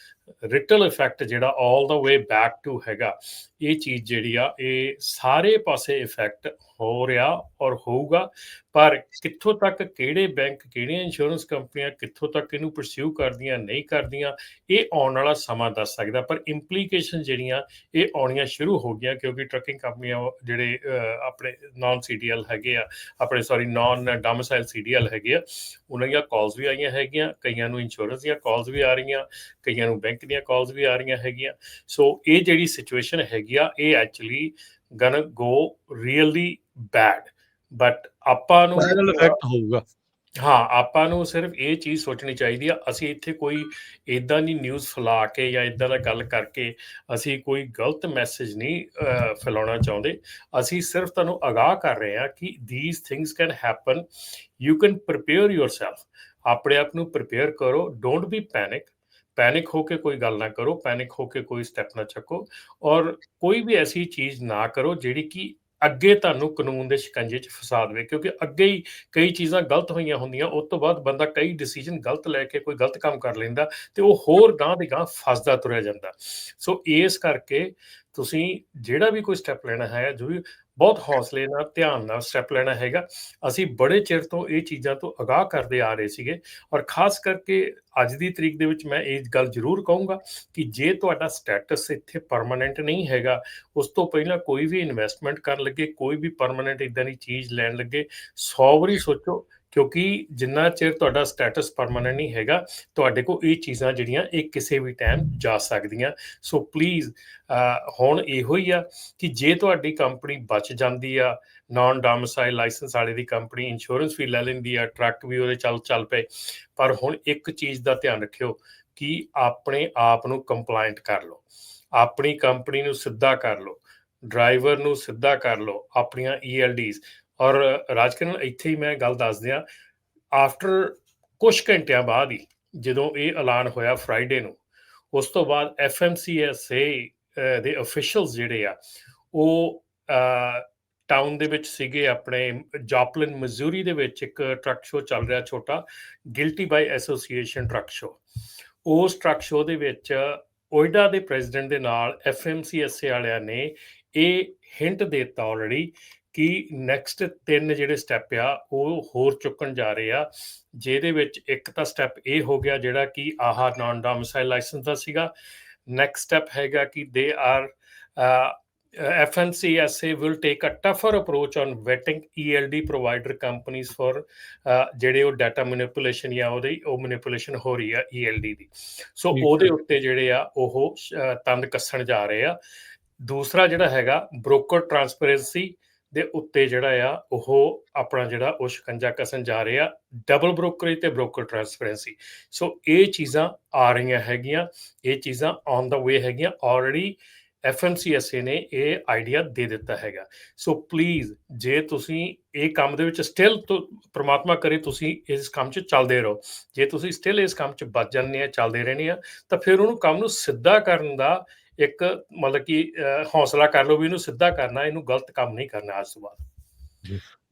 ਰਿਟਲ ਇਫੈਕਟ ਜਿਹੜਾ ਆਲ ਦਾ ਵੇ ਬੈਕ ਟੂ ਹੈਗਾ ਇਹ ਚੀਜ਼ ਜਿਹੜੀ ਆ ਇਹ ਸਾਰੇ ਪਾਸੇ ਇਫੈਕਟ ਹੋ ਰਿਹਾ ਔਰ ਹੋਊਗਾ। ਪਰ ਕਿੱਥੋਂ ਤੱਕ ਕਿਹੜੇ ਬੈਂਕ ਕਿਹੜੀਆਂ ਇੰਸ਼ੋਰੈਂਸ ਕੰਪਨੀਆਂ ਕਿੱਥੋਂ ਤੱਕ ਇਹਨੂੰ ਪਰਸਿਊ ਕਰਦੀਆਂ ਨਹੀਂ ਕਰਦੀਆਂ ਇਹ ਆਉਣ ਵਾਲਾ ਸਮਾਂ ਦੱਸ ਸਕਦਾ। ਪਰ ਇੰਪਲੀਕੇਸ਼ਨ ਜਿਹੜੀਆਂ ਇਹ ਆਉਣੀਆਂ ਸ਼ੁਰੂ ਹੋ ਗਈਆਂ ਕਿਉਂਕਿ ਟਰੱਕਿੰਗ ਕੰਪਨੀਆਂ ਜਿਹੜੇ ਅਹ, ਆਪਣੇ ਨਾਨ ਸੀਡੀਐਲ ਹੈਗੇ ਆ ਆਪਣੇ ਸੌਰੀ ਨਾਨ ਡੋਮਿਸਾਈਲ ਸੀਡੀਐਲ ਹੈਗੇ ਆ ਉਹਨਾਂ ਦੀਆਂ ਕਾਲਸ ਵੀ ਆਈਆਂ ਹੈਗੀਆਂ ਕਈਆਂ ਨੂੰ ਇੰਸ਼ੋਰੈਂਸ ਦੀਆਂ ਕਾਲਸ ਵੀ ਆ ਰਹੀਆਂ ਕਈਆਂ ਨੂੰ ਬੈਂਕ ਦੀਆਂ ਕਾਲਸ ਵੀ ਆ ਰਹੀਆਂ ਹੈਗੀਆਂ। ਸੋ ਇਹ ਜਿਹੜੀ ਸਿਚੁਏਸ਼ਨ ਹੈਗੀ ਆ ਇਹ actually gonna go really bad but ਆਪਾਂ ਨੂੰ ਵਾਇਰਲ ਇਫੈਕਟ ਹੋਊਗਾ। ਹਾਂ ਆਪਾਂ ਨੂੰ ਸਿਰਫ ਇਹ ਚੀਜ਼ ਸੋਚਣੀ ਚਾਹੀਦੀ ਆ ਅਸੀਂ ਇੱਥੇ ਕੋਈ ਇਦਾਂ ਦੀ ਨਿਊਜ਼ ਫੈਲਾ ਕੇ ਜਾਂ ਇਦਾਂ ਦਾ ਗੱਲ ਕਰਕੇ ਅਸੀਂ ਕੋਈ ਗਲਤ ਮੈਸੇਜ ਨਹੀਂ ਫੈਲਾਉਣਾ ਚਾਹੁੰਦੇ। ਅਸੀਂ ਸਿਰਫ ਤੁਹਾਨੂੰ ਅਗਾਹ ਕਰ ਰਹੇ ਹਾਂ ਕਿ these things can happen you can prepare yourself ਆਪਣੇ ਆਪ ਨੂੰ ਪ੍ਰਿਪੇਅਰ ਕਰੋ। ਡੋਂਟ ਬੀ ਪੈਨਿਕ ਪੈਨਿਕ ਹੋ ਕੇ ਕੋਈ ਗੱਲ ਨਾ ਕਰੋ ਪੈਨਿਕ ਹੋ ਕੇ ਕੋਈ ਸਟੈਪ ਨਾ ਚੱਕੋ ਔਰ ਕੋਈ ਵੀ ਐਸੀ ਚੀਜ਼ ਨਾ ਕਰੋ ਜਿਹੜੀ ਕਿ ਅੱਗੇ ਤੁਹਾਨੂੰ ਕਾਨੂੰਨ ਦੇ ਸ਼ਿਕੰਜੇ 'ਚ ਫਸਾ ਦੇਵੇ ਕਿਉਂਕਿ ਅੱਗੇ ਹੀ ਕਈ ਚੀਜ਼ਾਂ ਗਲਤ ਹੋਈਆਂ ਹੁੰਦੀਆਂ, ਉਸ ਤੋਂ ਬਾਅਦ ਬੰਦਾ ਕਈ ਡਿਸੀਜਨ ਗਲਤ ਲੈ ਕੇ ਕੋਈ ਗਲਤ ਕੰਮ ਕਰ ਲੈਂਦਾ ਤੇ ਉਹ ਹੋਰ ਗਾਂ ਦੀ ਗਾਂ ਫਸਦਾ ਤੁਰਿਆ ਜਾਂਦਾ। ਸੋ ਇਸ ਕਰਕੇ ਤੁਸੀਂ ਜਿਹੜਾ ਵੀ ਕੋਈ ਸਟੈਪ ਲੈਣਾ ਹੈ, ਜੋ ਵੀ ਬਹੁਤ ਹੌਸਲੇ ਨਾਲ, ਧਿਆਨ ਨਾਲ ਸਟੈਪ ਲੈਣਾ ਹੈਗਾ। ਅਸੀਂ ਬੜੇ ਚਿਰ ਤੋਂ ਇਹ ਚੀਜ਼ਾਂ ਤੋਂ ਅਗਾਹ ਕਰਦੇ ਆ ਰਹੇ ਸੀਗੇ ਔਰ ਖਾਸ ਕਰਕੇ ਅੱਜ ਦੀ ਤਰੀਕ ਦੇ ਵਿੱਚ ਮੈਂ ਇਹ ਗੱਲ ਜ਼ਰੂਰ ਕਹੂੰਗਾ ਕਿ ਜੇ ਤੁਹਾਡਾ ਸਟੇਟਸ ਇੱਥੇ ਪਰਮਨੈਂਟ ਨਹੀਂ ਹੈਗਾ, ਉਸ ਤੋਂ ਪਹਿਲਾਂ ਕੋਈ ਵੀ ਇਨਵੈਸਟਮੈਂਟ ਕਰਨ ਲੱਗੇ, ਕੋਈ ਵੀ ਪਰਮਨੈਂਟ ਇਦਾਂ ਦੀ ਚੀਜ਼ ਲੈਣ ਲੱਗੇ 100 ਵਾਰੀ ਸੋਚੋ ਕਿਉਂਕਿ ਜਿੰਨਾ ਚਿਰ ਤੁਹਾਡਾ ਸਟੇਟਸ ਪਰਮਨੈਂਟ ਨਹੀਂ ਹੈਗਾ, ਤੁਹਾਡੇ ਕੋਲ ਇਹ ਚੀਜ਼ਾਂ ਜਿਹੜੀਆਂ, ਇਹ ਕਿਸੇ ਵੀ ਟਾਈਮ ਜਾ ਸਕਦੀਆਂ। ਸੋ ਪਲੀਜ਼ ਹੁਣ ਇਹੋ ਹੀ ਆ ਕਿ ਜੇ ਤੁਹਾਡੀ ਕੰਪਨੀ ਬਚ ਜਾਂਦੀ ਆ ਨਾਨ ਡੋਮਿਸਾਈਲ ਲਾਇਸੈਂਸ ਵਾਲੇ ਦੀ ਕੰਪਨੀ ਇੰਸ਼ੋਰੈਂਸ ਵੀ ਲੈ ਲੈਂਦੀ ਆ ਟਰੱਕ ਵੀ ਉਹਦੇ ਚੱਲ ਚੱਲ ਪਏ। ਪਰ ਹੁਣ ਇੱਕ ਚੀਜ਼ ਦਾ ਧਿਆਨ ਰੱਖਿਓ ਕਿ ਆਪਣੇ ਆਪ ਨੂੰ ਕੰਪਲਾਈਂਟ ਕਰ ਲਓ। ਆਪਣੀ ਕੰਪਨੀ ਨੂੰ ਸਿੱਧਾ ਕਰ ਲਓ। ਡਰਾਈਵਰ ਨੂੰ ਸਿੱਧਾ ਕਰ ਲਓ। ਆਪਣੀਆਂ ਈਐਲਡੀਜ਼ ਔਰ ਰਾਜਕਰਨ, ਇੱਥੇ ਹੀ ਮੈਂ ਗੱਲ ਦੱਸ ਦਿਆਂ ਆਫਟਰ ਕੁਝ ਘੰਟਿਆਂ ਬਾਅਦ ਹੀ ਜਦੋਂ ਇਹ ਐਲਾਨ ਹੋਇਆ ਫਰਾਈਡੇ ਨੂੰ, ਉਸ ਤੋਂ ਬਾਅਦ ਐਫਐਮਸੀਐਸਏ ਦੇ ਅਫੀਸ਼ੀਅਲਸ ਜਿਹੜੇ ਆ, ਉਹ ਟਾਊਨ ਦੇ ਵਿੱਚ ਸੀਗੇ ਆਪਣੇ ਜੌਪਲਿਨ ਮਜ਼ੂਰੀ ਦੇ ਵਿੱਚ ਇੱਕ ਟਰੱਕ ਸ਼ੋਅ ਚੱਲ ਰਿਹਾ ਛੋਟਾ guilty by association truck show ਉਸ ਟਰੱਕ ਸ਼ੋਅ ਦੇ ਵਿੱਚ ਓਇਡਾ ਦੇ ਪ੍ਰੈਜ਼ੀਡੈਂਟ ਦੇ ਨਾਲ ਐਫਐਮਸੀਐਸਏ ਵਾਲਿਆਂ ਨੇ ਇਹ ਹਿੰਟ ਦਿੱਤਾ ਆਲਰੇਡੀ ਕਿ ਨੈਕਸਟ ਤਿੰਨ ਜਿਹੜੇ ਸਟੈਪ ਆ ਉਹ ਹੋਰ ਚੁੱਕਣ ਜਾ ਰਹੇ ਆ ਜਿਹਦੇ ਵਿੱਚ ਇੱਕ ਤਾਂ ਸਟੈਪ ਇਹ ਹੋ ਗਿਆ ਜਿਹੜਾ ਕਿ ਆਹ ਨਾਨ ਡੋਮਿਸਾਈਲ ਲਾਇਸੈਂਸ ਦਾ ਸੀਗਾ ਨੈਕਸਟ ਸਟੈਪ ਹੈਗਾ ਕਿ they are FNCSA will take a tougher approach on vetting ELD provider companies for ਜਿਹੜੇ ਉਹ ਡਾਟਾ ਮੈਨੀਪੂਲੇਸ਼ਨ ਜਾਂ ਉਹਦੀ ਉਹ ਮੈਨੀਪੂਲੇਸ਼ਨ ਹੋ ਰਹੀ ਆ ELD ਦੀ ਸੋ ਉਹਦੇ। ਉੱਤੇ ਜਿਹੜੇ ਆ ਉਹ ਤੰਦ ਕੱਸਣ ਜਾ ਰਹੇ ਆ ਦੂਸਰਾ ਜਿਹੜਾ ਹੈਗਾ ਬ੍ਰੋਕਰ ਟ੍ਰਾਂਸਪੇਰੈਂਸੀ ਦੇ ਉੱਤੇ ਜਿਹੜਾ ਆ, ਉਹ ਆਪਣਾ ਜਿਹੜਾ ਉਹ ਸ਼ਿਕੰਜਾ ਕਸਣ ਜਾ ਰਿਹਾ ਡਬਲ ਬ੍ਰੋਕਰੇਜ ਤੇ ਬ੍ਰੋਕਰ ਟ੍ਰਾਂਸਪੇਰੈਂਸੀ ਸੋ ਇਹ ਚੀਜ਼ਾਂ ਆ ਰਹੀਆਂ ਹੈਗੀਆਂ, ਇਹ ਚੀਜ਼ਾਂ ਔਨ ਦਾ ਵੇ ਹੈਗੀਆਂ ਆਲਰੇਡੀ ਐਫਐਮਸੀਐਸਏ ਨੇ ਇਹ ਆਈਡੀਆ ਦੇ ਦਿੱਤਾ ਹੈਗਾ। ਸੋ ਪਲੀਜ਼ ਜੇ ਤੁਸੀਂ ਇਹ ਕੰਮ ਦੇ ਵਿੱਚ ਸਟਿਲ ਪ੍ਰਮਾਤਮਾ ਕਰੇ ਤੁਸੀਂ ਇਸ ਕੰਮ 'ਚ ਚੱਲਦੇ ਰਹੋ। ਜੇ ਤੁਸੀਂ ਸਟਿਲ ਇਸ ਕੰਮ 'ਚ ਬਚ ਜਾਂਦੇ ਆ, ਚੱਲਦੇ ਰਹਿੰਦੇ ਆ, ਤਾਂ ਫਿਰ ਉਹਨੂੰ ਕੰਮ ਨੂੰ ਸਿੱਧਾ ਕਰਨ ਦਾ ਇੱਕ ਮਤਲਬ ਕਿ ਹੌਸਲਾ ਕਰ ਲਓ ਵੀ ਇਹਨੂੰ ਸਿੱਧਾ ਕਰਨਾ ਇਹਨੂੰ ਗਲਤ ਕੰਮ ਨਹੀਂ ਕਰਨਾ ਅੱਜ ਤੋਂ ਬਾਅਦ।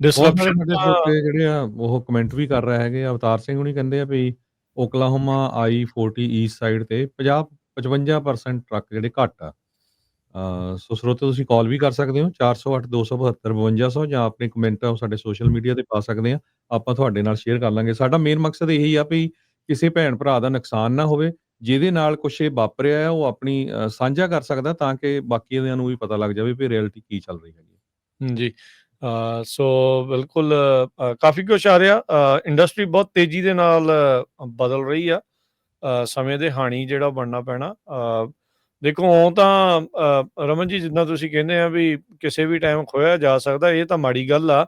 ਡਿਸਰਪਸ਼ਨ ਸਾਡੇ ਛੋਟੇ ਜਿਹੜੇ ਆ ਉਹ ਕਮੈਂਟ ਵੀ ਕਰ ਰਹੇ ਹੈਗੇ। ਆ, ਅਵਤਾਰ ਸਿੰਘ ਹੁਣੀ ਕਹਿੰਦੇ ਆ ਵੀ ਓਕਲਾਹੋਮਾ ਆਈ 40 ਈਸਟ ਸਾਈਡ ਤੇ 50 55% ਟਰੱਕ ਜਿਹੜੇ ਘੱਟ ਆ। ਅ, ਸੋ ਸਰੋਤੇ ਤੁਸੀਂ ਕਾਲ ਵੀ ਕਰ ਸਕਦੇ ਹੋ 408 272 5200 ਜਾਂ ਆਪਣੇ ਕਮੈਂਟ ਸਾਡੇ ਸੋਸ਼ਲ ਮੀਡੀਆ ਤੇ ਪਾ ਸਕਦੇ ਆ। ਆਪਾਂ ਤੁਹਾਡੇ ਨਾਲ ਸ਼ੇਅਰ ਕਰ ਲਾਂਗੇ। ਸਾਡਾ ਮੇਨ ਮਕਸਦ ਇਹੀ ਆ ਵੀ ਕਿਸੇ ਭੈਣ ਭਰਾ ਦਾ ਨੁਕਸਾਨ ਨਾ ਹੋਵੇ। ਜਿਹਦੇ ਨਾਲ ਕੁਝ ਇਹ ਵਾਪਰਿਆ ਹੈ, ਉਹ ਆਪਣੀ ਸਾਂਝਾ ਕਰ ਸਕਦਾ ਤਾਂ ਕਿ ਬਾਕੀਆਂ ਨੂੰ ਵੀ ਪਤਾ ਲੱਗ ਜਾਵੇ ਵੀ ਰਿਐਲਿਟੀ ਕੀ ਚੱਲ ਰਹੀ ਹੈਗੀ ਜੀ। ਸੋ ਬਿਲਕੁਲ ਕਾਫੀ ਕੁਛ ਆ ਰਿਹਾ। ਇੰਡਸਟਰੀ ਬਹੁਤ ਤੇਜ਼ੀ ਦੇ ਨਾਲ ਬਦਲ ਰਹੀ ਆ। ਸਮੇਂ ਦੇ ਹਾਣੀ ਜਿਹੜਾ ਬਣਨਾ ਪੈਣਾ। ਦੇਖੋ, ਉਹ ਤਾਂ ਰਮਨ ਜੀ, ਜਿੱਦਾਂ ਤੁਸੀਂ ਕਹਿੰਦੇ ਆ ਵੀ ਕਿਸੇ ਵੀ ਟਾਈਮ ਖੋਇਆ ਜਾ ਸਕਦਾ, ਇਹ ਤਾਂ ਮਾੜੀ ਗੱਲ ਆ।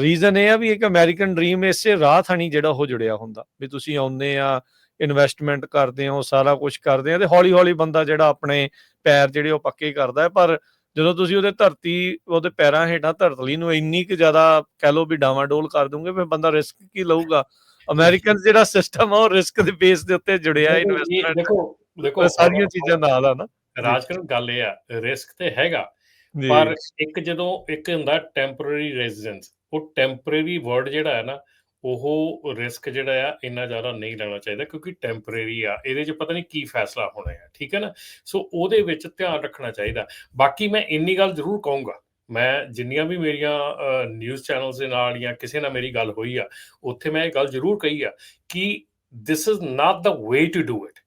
ਰੀਜ਼ਨ ਇਹ ਆ ਵੀ ਇੱਕ ਅਮਰੀਕਨ ਡ੍ਰੀਮ ਇਸੇ ਰਾਹ ਥਾਣੀ ਜਿਹੜਾ ਉਹ ਜੁੜਿਆ ਹੁੰਦਾ। ਵੀ ਤੁਸੀਂ ਆਉਂਦੇ ਆ ਇਨਵੈਸਟਮੈਂਟ ਕਰਦੇ ਹੋ ਸਾਰਾ ਕੁਝ ਕਰਦੇ ਆ ਤੇ ਹੌਲੀ ਹੌਲੀ ਬੰਦਾ ਜਿਹੜਾ ਆਪਣੇ ਪੈਰ ਜਿਹੜੇ ਉਹ ਪੱਕੇ ਕਰਦਾ ਹੈ ਪਰ ਜਦੋਂ ਤੁਸੀਂ ਉਹਦੇ ਧਰਤੀ ਉਹਦੇ ਪੈਰਾਂ ਹੇਠਾਂ ਧਰਤਲੀ ਨੂੰ ਇੰਨੀ ਕਿ ਜ਼ਿਆਦਾ ਕਹਿ ਲਓ ਵੀ ਡਾਵਾਡੋਲ ਕਰ ਦੂੰਗੇ ਫਿਰ ਬੰਦਾ ਰਿਸਕ ਕੀ ਲਊਗਾ ਅਮਰੀਕਨ ਜਿਹੜਾ ਸਿਸਟਮ ਆ ਉਹ ਰਿਸਕ ਦੇ ਬੇਸ ਦੇ ਉੱਤੇ ਜੁੜਿਆ ਇਨਵੈਸਟਮੈਂਟ ਦੇਖੋ ਦੇਖੋ ਸਾਰੀਆਂ ਚੀਜ਼ਾਂ ਨਾਲ ਆ ਨਾ ਰਾਜਕਰਨ ਗੱਲ ਇਹ ਆ ਰਿਸਕ ਤੇ ਹੈਗਾ। ਪਰ ਇੱਕ ਜਦੋਂ ਇੱਕ ਹੁੰਦਾ ਟੈਂਪਰੇਰੀ ਰੈਜ਼ੀਡੈਂਸ ਉਹ ਟੈਂਪਰੇਰੀ ਵਰਡ ਜਿਹੜਾ ਹੈ ਨਾ ਉਹ ਰਿਸਕ ਜਿਹੜਾ ਆ ਇੰਨਾ ਜ਼ਿਆਦਾ ਨਹੀਂ ਲੈਣਾ ਚਾਹੀਦਾ ਕਿਉਂਕਿ ਟੈਂਪਰੇਰੀ ਆ ਇਹਦੇ 'ਚ ਪਤਾ ਨਹੀਂ ਕੀ ਫੈਸਲਾ ਹੋਣਾ ਹੈ ਠੀਕ ਹੈ ਨਾ? ਸੋ ਉਹਦੇ ਵਿੱਚ ਧਿਆਨ ਰੱਖਣਾ ਚਾਹੀਦਾ। ਬਾਕੀ ਮੈਂ ਇੰਨੀ ਗੱਲ ਜ਼ਰੂਰ ਕਹੂੰਗਾ ਮੈਂ ਜਿੰਨੀਆਂ ਵੀ ਮੇਰੀਆਂ ਨਿਊਜ਼ ਚੈਨਲਸ ਦੇ ਨਾਲ ਜਾਂ ਕਿਸੇ ਨਾਲ ਮੇਰੀ ਗੱਲ ਹੋਈ ਆ ਉੱਥੇ ਮੈਂ ਇਹ ਗੱਲ ਜ਼ਰੂਰ ਕਹੀ ਆ ਕਿ this is not the way to do it.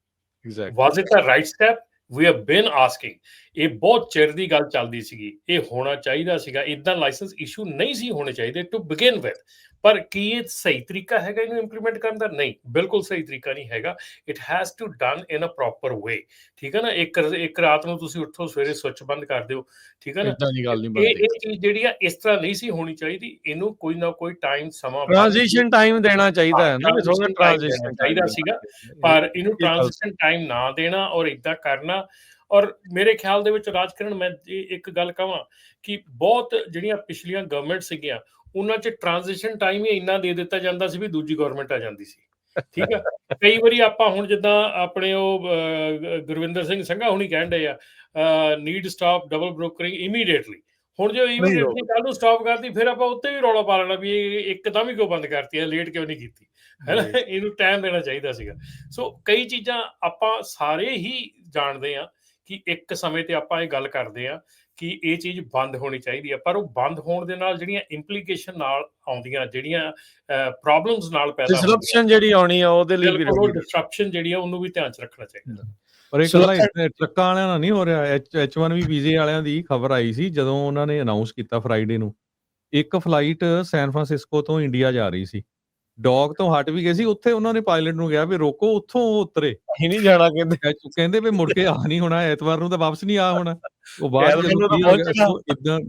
Exactly. was it the right step? We have been asking. ਇਹ ਬਹੁਤ ਚਿਰ ਦੀ ਗੱਲ ਚੱਲਦੀ ਸੀਗੀ। ਇਹ ਹੋਣਾ ਚਾਹੀਦਾ ਸੀਗਾ। ਇਦਾਂ ਲਾਇਸੈਂਸ ਇਸ਼ੂ ਨਹੀਂ ਸੀ ਹੋਣੇ ਚਾਹੀਦੇ ਟੂ ਬਿਗਿਨ ਵਿਦ ਪਰ ਕੀ ਇਹ ਸਹੀ ਤਰੀਕਾ ਹੈਗਾ ਇਹਨੂੰ ਇੰਪਲੀਮੈਂਟ ਕਰਨ ਦਾ? ਨਹੀਂ ਬਿਲਕੁਲ ਸਹੀ ਤਰੀਕਾ ਨਹੀਂ ਹੈਗਾ। It has to done in a proper way ਠੀਕ ਹੈ ਨਾ? ਇੱਕ ਇੱਕ ਰਾਤ ਨੂੰ ਤੁਸੀਂ ਉੱਠੋ ਸਵੇਰੇ ਸੁੱਚ ਬੰਦ ਕਰ ਦਿਓ ਠੀਕ ਹੈ ਨਾ? ਇਦਾਂ ਦੀ ਗੱਲ ਨਹੀਂ ਬਣਦੀ। ਇਹ ਚੀਜ਼ ਜਿਹੜੀ ਆ ਇਸ ਤਰ੍ਹਾਂ ਨਹੀਂ ਸੀ ਹੋਣੀ ਚਾਹੀਦੀ। ਇਹਨੂੰ ਕੋਈ ਨਾ ਕੋਈ ਟਾਈਮ ਸਮਾਂ ਟ੍ਰਾਂਜੀਸ਼ਨ ਟਾਈਮ ਦੇਣਾ ਚਾਹੀਦਾ ਹੈ ਨਾ ਥੋੜਾ ਟ੍ਰਾਂਜੀਸ਼ਨ ਚਾਹੀਦਾ ਸੀਗਾ। ਪਰ ਇਹਨੂੰ ਟ੍ਰਾਂਜੀਸ਼ਨ ਟਾਈਮ ਨਾ ਦੇਣਾ ਔਰ ਇਦਾਂ ਕਰਨਾ। ਔਰ ਮੇਰੇ ਖਿਆਲ ਦੇ ਵਿੱਚ ਰਾਜਕਰਨ ਮੈਂ ਇੱਕ ਗੱਲ ਕਹਾਂ ਕਿ ਬਹੁਤ ਜਿਹੜੀਆਂ ਪਿਛਲੀਆਂ ਗਵਰਨਮੈਂਟ ਸੀਗੀਆਂ ਉਹਨਾਂ 'ਚ ਟ੍ਰਾਂਜੀਸ਼ਨ ਟਾਈਮ ਹੀ ਇੰਨਾ ਦੇ ਦਿੱਤਾ ਜਾਂਦਾ ਸੀ ਵੀ ਦੂਜੀ ਗਵਰਨਮੈਂਟ ਆ ਜਾਂਦੀ ਸੀ। ਠੀਕ ਆ? ਕਈ ਵਾਰੀ ਆਪਾਂ ਹੁਣ ਜਿੱਦਾਂ ਆਪਣੇ ਉਹ ਗੁਰਵਿੰਦਰ ਸਿੰਘ ਸੰਘਾ ਹੁਣੀ ਕਹਿੰਦੇ ਆ need stop double brokering immediately ਹੁਣ ਜੇ ਇਮੀਡੀਏਟਲੀ ਕੱਲ ਨੂੰ ਸਟਾਪ ਕਰਦੀ ਫਿਰ ਆਪਾਂ ਉੱਤੇ ਵੀ ਰੌਲਾ ਪਾ ਲੈਣਾ ਵੀ ਇਹ ਇੱਕਦਮ ਹੀ ਕਿਉਂ ਬੰਦ ਕਰਤੀ ਹੈ ਲੇਟ ਕਿਉਂ ਨਹੀਂ ਕੀਤੀ? ਹੈ ਨਾ ਇਹਨੂੰ ਟਾਈਮ ਦੇਣਾ ਚਾਹੀਦਾ ਸੀਗਾ। ਸੋ ਕਈ ਚੀਜ਼ਾਂ ਆਪਾਂ ਸਾਰੇ ਹੀ ਜਾਣਦੇ ਆ ਕਿ ਇੱਕ ਸਮੇਂ ਤੇ ਆਪਾਂ ਇਹ ਗੱਲ ਕਰਦੇ ਆ ਕਿ ਇਹ ਚੀਜ਼ ਬੰਦ ਹੋਣੀ ਚਾਹੀਦੀ ਹੈ ਪਰ ਉਹ ਬੰਦ ਹੋਣ ਦੇ ਨਾਲ ਜਿਹੜੀਆਂ ਇੰਪਲੀਕੇਸ਼ਨ ਨਾਲ ਆਉਂਦੀਆਂ ਜਿਹੜੀਆਂ ਪ੍ਰੋਬਲਮਸ ਨਾਲ ਪੈਦਾ ਡਿਸਰਪਸ਼ਨ ਜਿਹੜੀ ਆਉਣੀ ਆ ਉਹਦੇ ਲਈ ਵੀ ਬਿਲਕੁਲ ਡਿਸਟਰਪਸ਼ਨ ਜਿਹੜੀ ਆ ਉਹਨੂੰ ਵੀ ਧਿਆਨ ਚ ਰੱਖਣਾ ਚਾਹੀਦਾ। ਪਰ ਸੋ ਗੱਲਾਂ ਟਰੱਕਾਂ ਵਾਲਿਆਂ ਨਾਲ ਨਹੀਂ ਹੋ ਰਿਹਾ। ਐਚ H1 ਵੀ ਵੀਜ਼ੇ ਵਾਲਿਆਂ ਦੀ ਖਬਰ ਆਈ ਸੀ ਜਦੋਂ ਉਹਨਾਂ ਨੇ ਅਨਾਉਂਸ ਕੀਤਾ ਫਰਾਈਡੇ ਨੂੰ। ਇੱਕ ਫਲਾਈਟ ਸੈਨ ਫਰਾਂਸਿਸਕੋ ਤੋਂ ਇੰਡੀਆ ਜਾ ਰਹੀ ਸੀ। ਡੌਗ ਤੋਂ ਹਟ ਵੀ ਗਏ ਸੀ ਉੱਥੇ ਉਹਨਾਂ ਨੇ ਪਾਇਲਟ ਨੂੰ ਕਿਹਾ ਵੀ ਰੋਕੋ ਉੱਥੋਂ ਉਹ ਉਤਰੇ। ਹੀ ਨਹੀਂ ਜਾਣਾ ਕਹਿੰਦੇ। ਕਹਿੰਦੇ ਵੀ ਮੁੜ ਕੇ ਆ ਨਹੀਂ ਹੋਣਾ ਐਤਵਾਰ ਨੂੰ ਤਾਂ ਵਾਪਸ ਨਹੀਂ ਆ ਹੋਣਾ। ਉਹ ਬਾਅਦ ਜਦੋਂ। ਇਦਾਂ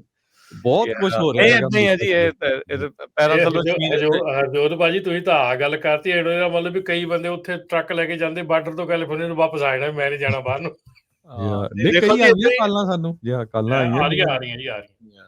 ਬਹੁਤ ਕੁਝ ਹੋ ਰਿਹਾ ਇਹ ਹੈਗਾ ਨਹੀਂ ਹੈ ਜੀ ਇਹ ਇਹ ਪੈਰਾਂ ਥੱਲੋਂ ਹਰਜੋਤ ਭਾਜੀ ਤੁਸੀਂ ਤਾਂ ਆ ਗੱਲ ਕਰਤੀ ਇਹਦਾ ਮਤਲਬ ਵੀ ਕਈ ਬੰਦੇ ਉੱਥੇ ਟਰੱਕ ਲੈ ਕੇ ਜਾਂਦੇ ਬਾਰਡਰ ਤੋਂ ਕੈਲੀਫੋਰਨੀਆ ਨੂੰ ਵਾਪਸ ਆ ਜਾਣਾ ਮੈਂ ਨਹੀਂ ਜਾਣਾ ਬਾਹਰ ਨੂੰ। ਨਹੀਂ ਦੇਖੋ ਕਈ ਆਈਆਂ ਹੀ- ਕੱਲਾਂ ਸਾਨੂੰ। ਜੀ ਹਾਂ ਕੱਲਾਂ ਆ ਰਹੀਆਂ ਆਈਆਂ ਆ ਰਹੀਆਂ ਜੀ ਆ ਰਹੀਆਂ।